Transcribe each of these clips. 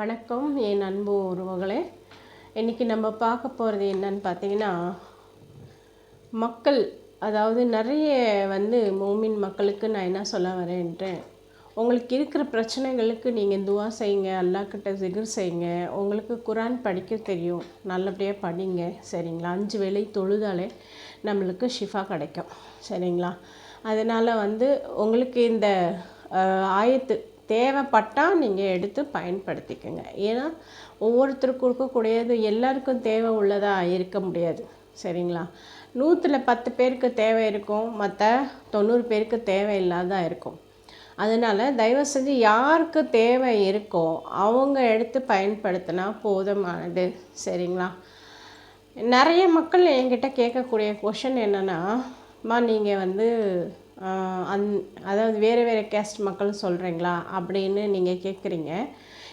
வணக்கம் என் அன்பு உறவுகளே. இன்றைக்கி நம்ம பார்க்க போகிறது என்னன்னு பார்த்தீங்கன்னா மக்கள் அதாவது நிறைய வந்து மோமின் மக்களுக்கு நான் என்ன சொல்ல வரேன்ட்டேன் உங்களுக்கு இருக்கிற பிரச்சனைகளுக்கு நீங்கள் துவா செய்யுங்க அல்லாக்கிட்ட ஜிகிர் செய்யுங்க. உங்களுக்கு குரான் படிக்க தெரியும் நல்லபடியாக படிங்க சரிங்களா? அஞ்சு வேளை தொழுதாலே நம்மளுக்கு ஷிஃபா கிடைக்கும் சரிங்களா? அதனால் வந்து உங்களுக்கு இந்த ஆயத்து தேவைப்பட்டால் நீங்கள் எடுத்து பயன்படுத்திக்கோங்க. ஏன்னா ஒவ்வொருத்தருக்கும் இருக்கக்கூடியது எல்லாருக்கும் தேவை உள்ளதாக இருக்க முடியாது. சரிங்களா? நூற்றில் பத்து பேருக்கு தேவை இருக்கும் மற்ற தொண்ணூறு பேருக்கு தேவை இல்லாத இருக்கும். அதனால் தயவு செஞ்சு யாருக்கு தேவை இருக்கோ அவங்க எடுத்து பயன்படுத்தினா போதுமானது. சரிங்களா? நிறைய மக்கள் என்கிட்ட கேட்கக்கூடிய கொஷின் என்னென்னா மா நீங்கள் வந்து அந் அதாவது வேறு வேறு கேஸ்ட் மக்கள் சொல்கிறீங்களா அப்படின்னு நீங்கள் கேட்குறீங்க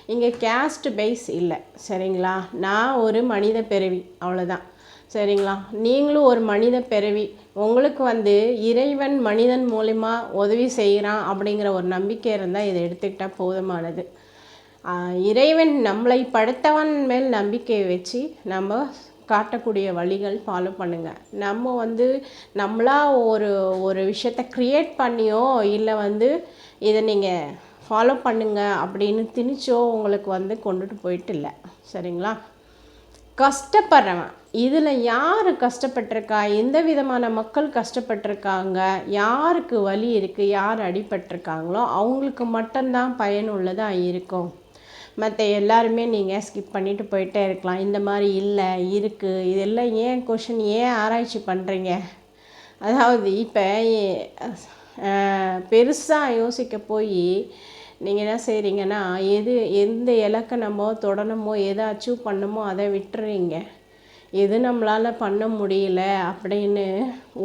இங்கே கேஸ்ட் பேஸ் இல்லை. சரிங்களா? நான் ஒரு மனித பிறவி. அவ்வளோதான் சரிங்களா? நீங்களும் ஒரு மனித பிறவி. உங்களுக்கு வந்து இறைவன் மனிதன் மூலிமா உதவி செய்கிறான் அப்படிங்கிற ஒரு நம்பிக்கை இருந்தால் இதை எடுத்துக்கிட்டால் போதுமானது. இறைவன் நம்மளை படைத்தவன் மேல் நம்பிக்கையை வச்சு நம்ம காட்டக்கூடிய வழிகள் ஃபாலோ பண்ணுங்கள் நம்ம வந்து நம்மளா ஒரு ஒரு விஷயத்தை க்ரியேட் பண்ணியோ இல்லை வந்து இதை நீங்கள் ஃபாலோ பண்ணுங்கள் அப்படின்னு திணிச்சோ உங்களுக்கு வந்து கொண்டுட்டு போயிட்டு இல்லை. சரிங்களா? கஷ்டப்படுறவன். இதில் யார் கஷ்டப்பட்டிருக்கா? எந்த விதமான மக்கள் கஷ்டப்பட்டிருக்காங்க? யாருக்கு வலி இருக்குது யார் அடிபட்டிருக்காங்களோ அவங்களுக்கு மட்டும்தான் பயனுள்ளதாக இருக்கும். மற்ற எல்லாருமே நீங்கள் ஸ்கிப் பண்ணிட்டு போயிட்டே இருக்கலாம். இந்த மாதிரி இல்லை இருக்குது இதெல்லாம் ஏன் கொஷின் ஏன் ஆராய்ச்சி பண்ணுறீங்க அதாவது இப்போ பெருசாக யோசிக்க போய் நீங்கள் என்ன செய்கிறீங்கன்னா எது எந்த இலக்கை நம்ம தொடணுமோ எதை அச்சீவ் பண்ணமோ அதை விட்டுறீங்க. எது நம்மளால் பண்ண முடியல அப்படின்னு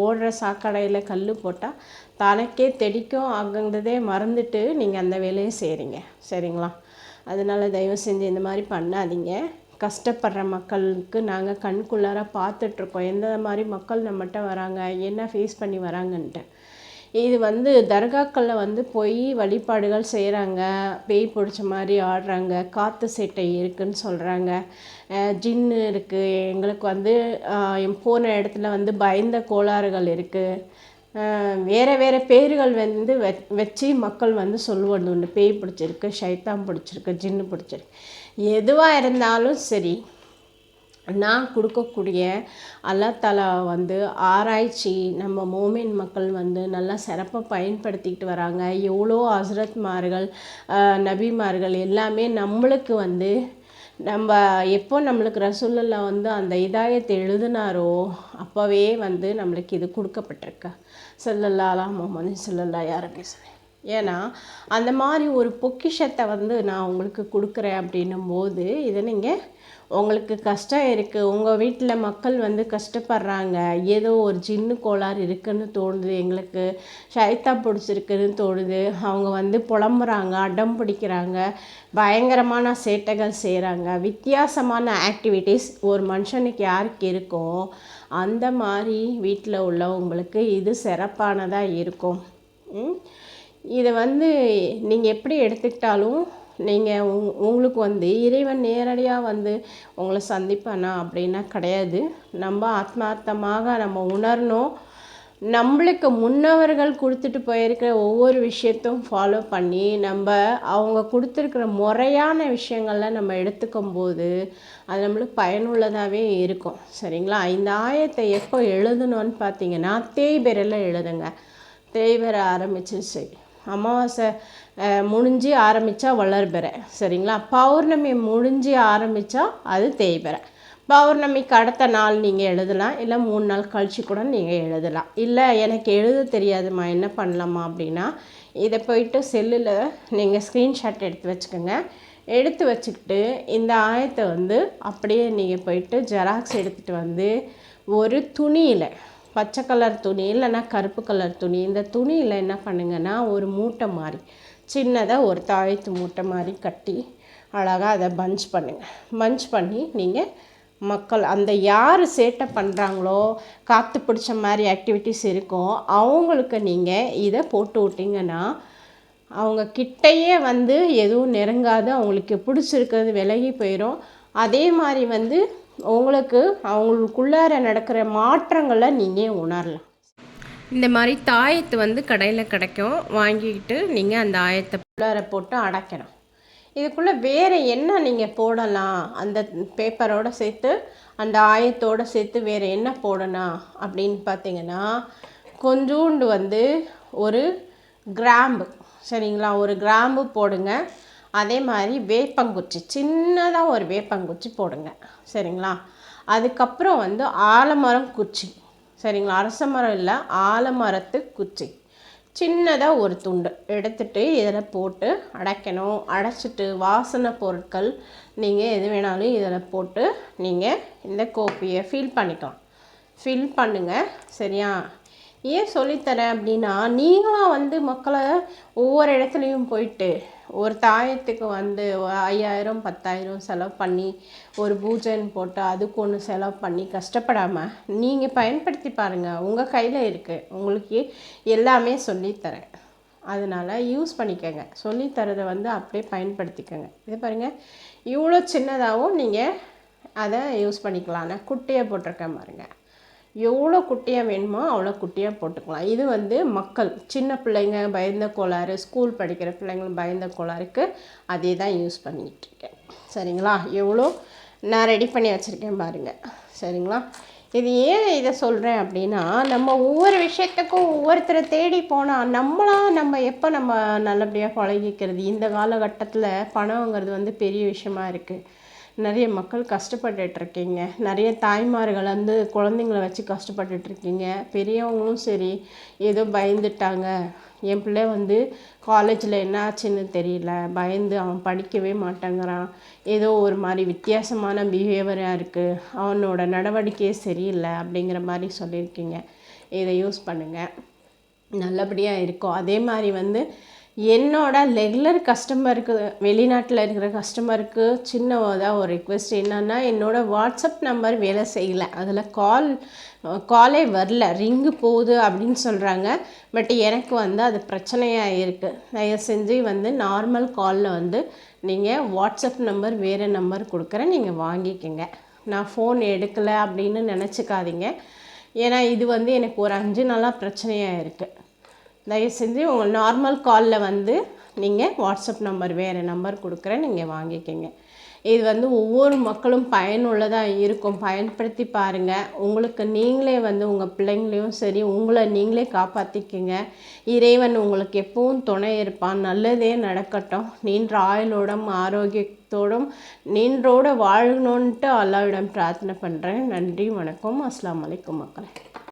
ஓடுற சாக்கடையில் கல் போட்டால் தனக்கே தெடிக்கும். அங்கங்கிறதே மறந்துட்டு நீங்கள் அந்த வேலையை செய்கிறீங்க சரிங்களா? அதனால் தயவு செஞ்சு இந்த மாதிரி பண்ணாதீங்க. கஷ்டப்படுற மக்களுக்கு நாங்கள் கண்குள்ளார பார்த்துட்ருக்கோம். எந்த மாதிரி மக்கள் நம்மகிட்ட வராங்க? என்ன ஃபேஸ் பண்ணி வராங்கன்ட்டு. இது வந்து தர்காக்களில் வந்து போய் வழிபாடுகள் செய்கிறாங்க பேய் பிடிச்ச மாதிரி ஆடுறாங்க. காற்று சேட்டை இருக்குன்னு சொல்கிறாங்க ஜின்னு இருக்குது எங்களுக்கு வந்து போன இடத்துல வந்து பயந்த கோளாறுகள் இருக்குது வேறு வேறு பேர்கள் வந்து வெ வச்சு மக்கள் வந்து சொல்லுவது உண்டு. பேய் பிடிச்சிருக்கு ஷைத்தான் பிடிச்சிருக்கு ஜின்னு பிடிச்சிருக்கு. எதுவாக இருந்தாலும் சரி நான் கொடுக்கக்கூடிய அல்லாத்தலா வந்து ஆராய்ச்சி நம்ம மோமின் மக்கள் வந்து நல்லா சிறப்பாக பயன்படுத்திக்கிட்டு வராங்க. எவ்வளோ ஹசரத்மார்கள் நபிமார்கள் எல்லாமே நம்மளுக்கு வந்து நம்ம எப்போ நம்மளுக்கு ரசூலுல்லா வந்து அந்த இதாயத்தை எழுதினாரோ அப்போவே வந்து நம்மளுக்கு இது கொடுக்கப்பட்டிருக்கு. செல்லல்லாலாம் முகமது செல்லல்லா யாரபி சொல்லி ஏன்னா அந்த மாதிரி ஒரு பொக்கிஷத்தை வந்து நான் உங்களுக்கு கொடுக்குறேன் அப்படின்னும் போது இதை நீங்கள் உங்களுக்கு கஷ்டம் இருக்குது உங்கள் வீட்டில் மக்கள் வந்து கஷ்டப்படுறாங்க. ஏதோ ஒரு ஜின்னு கோளாறு இருக்குதுன்னு தோணுது. எங்களுக்கு ஷைத்தா பிடிச்சிருக்குன்னு தோணுது. அவங்க வந்து புலம்புறாங்க அடம் பிடிக்கிறாங்க. பயங்கரமான சேட்டைகள் செய்கிறாங்க வித்தியாசமான ஆக்டிவிட்டீஸ் ஒரு மனுஷனுக்கு யாருக்கு இருக்கோ அந்த மாதிரி வீட்டில் உள்ளவங்களுக்கு இது சிறப்பானதாக இருக்கும். இதை வந்து நீங்கள் எப்படி எடுத்துக்கிட்டாலும் நீங்கள் உங் உங்களுக்கு வந்து இறைவன் நேரடியாக வந்து உங்களை சந்திப்பானா அப்படின்னா கிடையாது. நம்ம ஆத்மார்த்தமாக நம்ம உணரணும். நம்மளுக்கு முன்னவர்கள் கொடுத்துட்டு போயிருக்கிற ஒவ்வொரு விஷயத்தையும் ஃபாலோ பண்ணி நம்ம அவங்க கொடுத்துருக்கிற முறையான விஷயங்களை நம்ம எடுத்துக்கும் போது அது நம்மளுக்கு பயனுள்ளதாகவே இருக்கும். சரிங்களா? இந்த ஆயத்தை எப்போ எழுதணும்னு பார்த்தீங்கன்னா தேய்பெரில் எழுதுங்க. தேய்பெற ஆரம்பிச்சு சரி அமாவாசை முடிஞ்சு ஆரம்பித்தா வளர்பெற. சரிங்களா? பௌர்ணமி முடிஞ்சு ஆரம்பித்தா அது தேய்பெற. பௌர்ணமிக்கு அடுத்த நாள் நீங்கள் எழுதலாம் இல்லை மூணு நாள் கழிச்சு கூட நீங்கள் எழுதலாம். இல்லை எனக்கு எழுத தெரியாதும்மா என்ன பண்ணலாமா அப்படின்னா இதை போயிட்டு செல்லில் நீங்கள் ஸ்க்ரீன்ஷாட் எடுத்து வச்சுக்கோங்க. எடுத்து வச்சுக்கிட்டு இந்த ஆயத்தை வந்து அப்படியே நீங்கள் போயிட்டு ஜெராக்ஸ் எடுத்துகிட்டு வந்து ஒரு துணியில் பச்சை கலர் துணி இல்லைன்னா கருப்பு கலர் துணி. இந்த துணியில் என்ன பண்ணுங்கன்னா ஒரு மூட்டை மாதிரி சின்னதாக ஒரு தாயத்து மூட்டை மாதிரி கட்டி அழகாக அதை பஞ்ச் பண்ணுங்கள் பஞ்ச் பண்ணி நீங்கள் மக்கள் அந்த யார் சேட்டை பண்ணுறாங்களோ காற்று பிடிச்ச மாதிரி ஆக்டிவிட்டீஸ் இருக்கோ அவங்களுக்கு நீங்கள் இதை போட்டு விட்டிங்கன்னா அவங்க கிட்டையே வந்து எதுவும் நெருங்காது அவங்களுக்கு பிடிச்சிருக்கிறது விலகி போயிடும் அதே மாதிரி வந்து உங்களுக்கு அவங்களுக்குள்ளார நடக்கிற மாற்றங்களை நீங்கள் உணரலாம். இந்த மாதிரி தாயத்து வந்து கடையில் கிடைக்கும். வாங்கிக்கிட்டு நீங்கள் அந்த ஆயத்தை உள்ளார போட்டு அடைக்கணும். இதுக்குள்ளே வேறு என்ன நீங்கள் போடலாம்? அந்த பேப்பரோடு சேர்த்து அந்த ஆயத்தோடு சேர்த்து வேறு என்ன போடணும் அப்படின்னு பார்த்தீங்கன்னா கொஞ்சோண்டு வந்து ஒரு கிராம்பு. சரிங்களா? ஒரு கிராம்பு போடுங்க. அதே மாதிரி வேப்பங்குச்சி சின்னதாக ஒரு வேப்பங்குச்சி போடுங்க. சரிங்களா? அதுக்கப்புறம் வந்து ஆலமரம் குச்சி. சரிங்களா? அரச மரம் இல்லை ஆலமரத்து குச்சி. சின்னதாக ஒரு துண்டு எடுத்துட்டு இதில் போட்டு அடைக்கணும். அடைச்சிட்டு வாசனை பொருட்கள் நீங்கள் எது வேணாலும் இதில் போட்டு நீங்கள் இந்த கோப்பியை ஃபில் பண்ணிக்கலாம். ஃபில் பண்ணுங்கள் சரியா? ஏன் சொல்லித்தரேன் அப்படின்னா நீங்களாம் வந்து மக்களை ஒவ்வொரு இடத்துலையும் போயிட்டு ஒரு தாயத்துக்கு வந்து ஐயாயிரம் பத்தாயிரம் செலவு பண்ணி ஒரு பூஜைன்னு போட்டு அதுக்கு ஒன்று செலவு பண்ணி கஷ்டப்படாமல் நீங்கள் பயன்படுத்தி பாருங்கள் உங்கள் கையில் இருக்குது உங்களுக்கு எல்லாமே சொல்லித்தரேன். அதனால் யூஸ் பண்ணிக்கோங்க. சொல்லித்தரதை வந்து அப்படியே பயன்படுத்திக்கோங்க. இது பாருங்கள் இவ்வளோ சின்னதாகவும் நீங்கள் அதை யூஸ் பண்ணிக்கலாம் குட்டையை குட்டியாக போட்டிருக்கேன் பாருங்கள் எவ்வளோ குட்டியாக வேணுமோ அவ்வளோ குட்டியாக போட்டுக்கலாம். இது வந்து மக்கள் சின்ன பிள்ளைங்க பயந்த கோளாறு ஸ்கூல் படிக்கிற பிள்ளைங்களும் பயந்த கோளாறுக்கு அதே தான் யூஸ் பண்ணிகிட்ருக்கேன் சரிங்களா? எவ்வளோ நான் ரெடி பண்ணி வச்சுருக்கேன் பாருங்கள் சரிங்களா? இது ஏன் இதை சொல்கிறேன் அப்படின்னா நம்ம ஒவ்வொரு விஷயத்துக்கும் ஒவ்வொருத்தரை தேடி போனால் நம்மளாம் நம்ம எப்போ நம்ம நல்லபடியாக பழகிக்கிறது? இந்த காலகட்டத்தில் பணங்கிறது வந்து பெரிய விஷயமா இருக்குது நிறைய மக்கள் கஷ்டப்பட்டுட்ருக்கீங்க. நிறைய தாய்மார்கள் வந்து குழந்தைங்கள வச்சு கஷ்டப்பட்டுட்ருக்கீங்க. பெரியவங்களும் சரி ஏதோ பயந்துட்டாங்க. என் பிள்ளை வந்து காலேஜில் என்ன ஆச்சுன்னு தெரியல. பயந்து அவன் படிக்கவே மாட்டேங்கிறான். ஏதோ ஒரு மாதிரி வித்தியாசமான பிஹேவியராக இருக்குது அவனோட நடவடிக்கையே சரியில்லை அப்படிங்கிற மாதிரி சொல்லியிருக்கீங்க. இதை யூஸ் பண்ணுங்கள் நல்லபடியாக இருக்கும். அதே மாதிரி வந்து என்னோட ரெகுலர் கஸ்டமருக்கு வெளிநாட்டில் இருக்கிற கஸ்டமருக்கு சின்னதாக ஒரு ரிக்வெஸ்ட் என்னென்னா என்னோடய வாட்ஸ்அப் நம்பர் வேலை செய்யலை. அதில் கால் காலே வரல. ரிங்கு போகுது அப்படின்னு சொல்கிறாங்க பட் எனக்கு வந்து அது பிரச்சனையாக இருக்குது தயவு செஞ்சு வந்து நார்மல் காலில் வந்து நீங்கள் வாட்ஸ்அப் நம்பர் வேறு நம்பர் கொடுக்குறேன். நீங்கள் வாங்கிக்கோங்க. நான் ஃபோன் எடுக்கலை அப்படின்னு நினச்சிக்காதீங்க. ஏன்னா இது வந்து எனக்கு ஒரு அஞ்சு நாளாக பிரச்சனையாக இருக்குது தயவு செஞ்சு உங்கள் நார்மல் காலில் வந்து நீங்கள் வாட்ஸ்அப் நம்பர் வேறு நம்பர் கொடுக்குறேன். நீங்கள் வாங்கிக்கோங்க. இது வந்து ஒவ்வொரு மக்களும் பயனுள்ளதாக இருக்கும். பயன்படுத்தி பாருங்கள் உங்களுக்கு நீங்களே வந்து உங்கள் பிள்ளைங்களையும் சரி உங்களை நீங்களே காப்பாற்றிக்கங்க இறைவன் உங்களுக்கு எப்பவும் துணை இருப்பான். நல்லதே நடக்கட்டும். நீண்ட ஆயுளோடும் ஆரோக்கியத்தோடும் நீன்றோடு வாழணுன்ட்டு அல்லாவிடம் பிரார்த்தனை பண்ணுறேன் நன்றி வணக்கம். அஸ்லாம் வலைக்கம் மக்களை.